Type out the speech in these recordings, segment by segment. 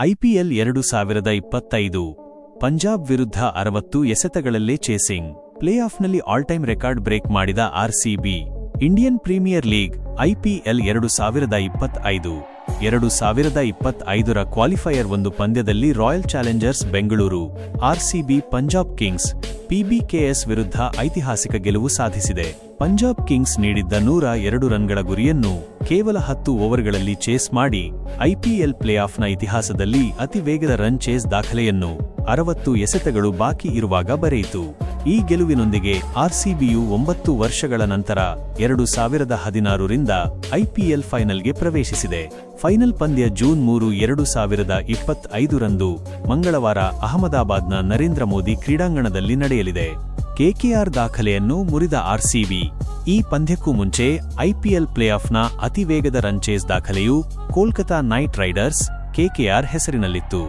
IPL ಎರಡು ಸಾವಿರದ ಇಪ್ಪತ್ತೈದು, ಪಂಜಾಬ್ ವಿರುದ್ಧ ಅರವತ್ತು ಎಸೆತಗಳಲ್ಲೇ ಚೇಸಿಂಗ್ ಪ್ಲೇಆಫ್ನಲ್ಲಿ ಆಲ್ ಟೈಮ್ ರೆಕಾರ್ಡ್ ಬ್ರೇಕ್ ಮಾಡಿದ RCB Indian Premier League IPL ಎರಡು ಸಾವಿರದ ಇಪ್ಪತ್ತೈದು, ಎರಡು ಸಾವಿರದ ಇಪ್ಪತ್ತೈದರ ಕ್ವಾಲಿಫೈಯರ್ ಒಂದು ಪಂದ್ಯದಲ್ಲಿ Royal Challengers Bengaluru RCB Punjab Kings PBKS ವಿರುದ್ಧ ಐತಿಹಾಸಿಕ ಗೆಲುವು ಸಾಧಿಸಿದೆ. ಪಂಜಾಬ್ ಕಿಂಗ್ಸ್ ನೀಡಿದ್ದ ನೂರ ಎರಡು ರನ್ಗಳ ಗುರಿಯನ್ನು ಕೇವಲ ಹತ್ತು ಓವರ್ಗಳಲ್ಲಿ ಚೇಸ್ ಮಾಡಿ ಐಪಿಎಲ್ ಪ್ಲೇಆಫ್ನ ಇತಿಹಾಸದಲ್ಲಿ ಅತಿ ವೇಗದ ರನ್ ಚೇಸ್ ದಾಖಲೆಯನ್ನು ಅರವತ್ತು ಎಸೆತಗಳು ಬಾಕಿ ಇರುವಾಗ ಬರೆಯಿತು. ಈ ಗೆಲುವಿನೊಂದಿಗೆ ಆರ್ಸಿಬಿಯು ಒಂಬತ್ತು ವರ್ಷಗಳ ನಂತರ ಎರಡು ಸಾವಿರದ ಹದಿನಾರರಿಂದ ಐಪಿಎಲ್ ಫೈನಲ್ಗೆ ಪ್ರವೇಶಿಸಿದೆ. ಫೈನಲ್ ಪಂದ್ಯ ಜೂನ್ ಮೂರು, ಎರಡು ಸಾವಿರದ ಇಪ್ಪತ್ತೈದರಂದು ಮಂಗಳವಾರ ಅಹಮದಾಬಾದ್ನ ನರೇಂದ್ರ ಮೋದಿ ಕ್ರೀಡಾಂಗಣದಲ್ಲಿ ನಡೆಯಲಿದೆ. ಕೆಕೆಆರ್ ದಾಖಲೆಯನ್ನು ಮುರಿದ ಆರ್ಸಿಬಿ, ಈ ಪಂದ್ಯಕ್ಕೂ ಮುಂಚೆ ಐಪಿಎಲ್ ಪ್ಲೇಆಫ್ನ ಅತಿ ವೇಗದ ರನ್ ಚೇಸ್ ದಾಖಲೆಯು ಕೋಲ್ಕತಾ ನೈಟ್ ರೈಡರ್ಸ್ ಕೆಕೆಆರ್ ಹೆಸರಿನಲ್ಲಿತ್ತು.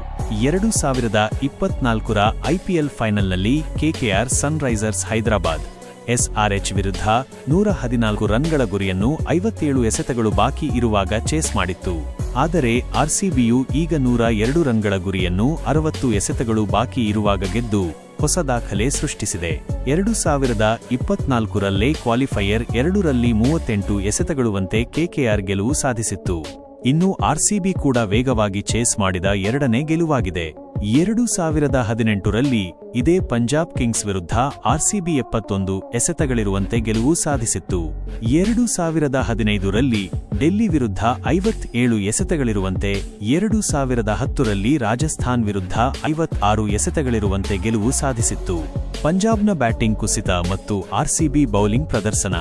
ಎರಡು ಸಾವಿರದ ಇಪ್ಪತ್ನಾಲ್ಕರ ಐಪಿಎಲ್ ಫೈನಲ್ನಲ್ಲಿ ಕೆಕೆಆರ್ ಸನ್ರೈಸರ್ಸ್ ಹೈದರಾಬಾದ್. ಎಸ್ಆರ್ಎಚ್ ವಿರುದ್ಧ ನೂರ ಹದಿನಾಲ್ಕು ರನ್ಗಳ ಗುರಿಯನ್ನು ಐವತ್ತೇಳು ಎಸೆತಗಳು ಬಾಕಿ ಇರುವಾಗ ಚೇಸ್ ಮಾಡಿತ್ತು. ಆದರೆ ಆರ್ಸಿಬಿಯು ಈಗ ನೂರ ಎರಡು ರನ್ಗಳ ಗುರಿಯನ್ನು ಅರವತ್ತು ಎಸೆತಗಳು ಬಾಕಿ ಇರುವಾಗ ಗೆದ್ದು ಹೊಸ ದಾಖಲೆ ಸೃಷ್ಟಿಸಿದೆ. ಎರಡು ಸಾವಿರದ ಇಪ್ಪತ್ನಾಲ್ಕರಲ್ಲೇ ಕ್ವಾಲಿಫೈಯರ್ ಎರಡರಲ್ಲಿ ಮೂವತ್ತೆಂಟು ಎಸೆತಗಳುವಂತೆ ಕೆಕೆಆರ್ ಗೆಲುವು ಸಾಧಿಸಿತ್ತು. ಇನ್ನು ಆರ್ಸಿಬಿ ಕೂಡ ವೇಗವಾಗಿ ಚೇಸ್ ಮಾಡಿದ ಎರಡನೇ ಗೆಲುವಾಗಿದೆ. ಎರಡು ಸಾವಿರದ ಹದಿನೆಂಟರಲ್ಲಿ ಇದೇ ಪಂಜಾಬ್ ಕಿಂಗ್ಸ್ ವಿರುದ್ಧ ಆರ್ಸಿಬಿ ಎಪ್ಪತ್ತೊಂದು ಎಸೆತಗಳಿರುವಂತೆ ಗೆಲುವು ಸಾಧಿಸಿತ್ತು. ಎರಡು ಸಾವಿರದ ಹದಿನೈದರಲ್ಲಿ ಡೆಲ್ಲಿ ವಿರುದ್ಧ ಐವತ್ತೇಳು ಎಸೆತಗಳಿರುವಂತೆ ಎರಡು ಸಾವಿರದ ಹತ್ತರಲ್ಲಿ ರಾಜಸ್ಥಾನ್ ವಿರುದ್ಧ ಐವತ್ತಾರು ಎಸೆತಗಳಿರುವಂತೆ ಗೆಲುವು ಸಾಧಿಸಿತ್ತು. ಪಂಜಾಬ್ನ ಬ್ಯಾಟಿಂಗ್ ಕುಸಿತ ಮತ್ತು ಆರ್ಸಿಬಿ ಬೌಲಿಂಗ್ ಪ್ರದರ್ಶನ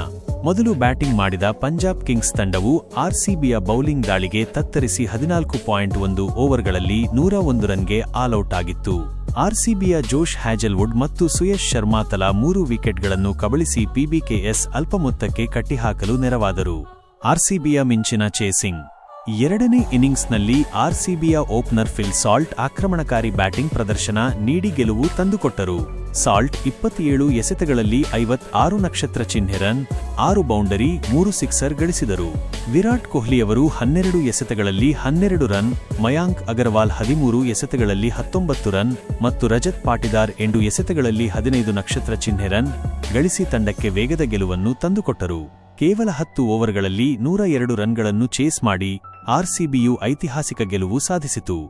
ಮೊದಲು ಬ್ಯಾಟಿಂಗ್ ಮಾಡಿದ ಪಂಜಾಬ್ ಕಿಂಗ್ಸ್ ತಂಡವು ಆರ್ಸಿಬಿಯ ಬೌಲಿಂಗ್ ದಾಳಿಗೆ ತತ್ತರಿಸಿ ಹದಿನಾಲ್ಕು ಪಾಯಿಂಟ್ ಒಂದು ಓವರ್ಗಳಲ್ಲಿ ನೂರ ಒಂದು ರನ್ಗೆ ಆಲ್ಔಟ್ ಆಗಿತ್ತು. ಆರ್ಸಿಬಿಯ ಜೋಶ್ ಹ್ಯಾಜಲ್ವುಡ್ ಮತ್ತು ಸುಯಶ್ ಶರ್ಮಾ ತಲಾ ಮೂರು ವಿಕೆಟ್ಗಳನ್ನು ಕಬಳಿಸಿ ಪಿಬಿಕೆಎಸ್ ಅಲ್ಪಮೊತ್ತಕ್ಕೆ ಕಟ್ಟಿಹಾಕಲು ನೆರವಾದರು. ಆರ್ಸಿಬಿಯ ಮಿಂಚಿನ ಚೇಸಿಂಗ್ ಎರಡನೇ ಇನ್ನಿಂಗ್ಸ್ನಲ್ಲಿ ಆರ್ಸಿಬಿಯ ಓಪನರ್ ಫಿಲ್ ಸಾಲ್ಟ್ ಆಕ್ರಮಣಕಾರಿ ಬ್ಯಾಟಿಂಗ್ ಪ್ರದರ್ಶನ ನೀಡಿ ಗೆಲುವು ತಂದುಕೊಟ್ಟರು. ಸಾಲ್ಟ್ ಇಪ್ಪತ್ತೇಳು ಎಸೆತಗಳಲ್ಲಿ ಐವತ್ತಾರು ನಕ್ಷತ್ರ ಚಿಹ್ನೆ ರನ್ ಆರು ಬೌಂಡರಿ, ಮೂರು ಸಿಕ್ಸರ್ ಗಳಿಸಿದರು. ವಿರಾಟ್ ಕೊಹ್ಲಿಯವರು ಹನ್ನೆರಡು ಎಸೆತಗಳಲ್ಲಿ ಹನ್ನೆರಡು ರನ್, ಮಯಾಂಕ್ ಅಗರ್ವಾಲ್ ಹದಿಮೂರು ಎಸೆತಗಳಲ್ಲಿ ಹತ್ತೊಂಬತ್ತು ರನ್ ಮತ್ತು ರಜತ್ ಪಾಟಿದಾರ್ ಎಂಟು ಎಸೆತಗಳಲ್ಲಿ ಹದಿನೈದು ನಕ್ಷತ್ರ ಚಿಹ್ನೆ ರನ್ ಗಳಿಸಿ ತಂಡಕ್ಕೆ ವೇಗದ ಗೆಲುವನ್ನು ತಂದುಕೊಟ್ಟರು. ಕೇವಲ ಹತ್ತು ಓವರ್ಗಳಲ್ಲಿ ನೂರ ಎರಡು ರನ್ಗಳನ್ನು ಚೇಸ್ ಮಾಡಿ ಆರ್ಸಿಬಿಯು ಐತಿಹಾಸಿಕ ಗೆಲುವು ಸಾಧಿಸಿತು.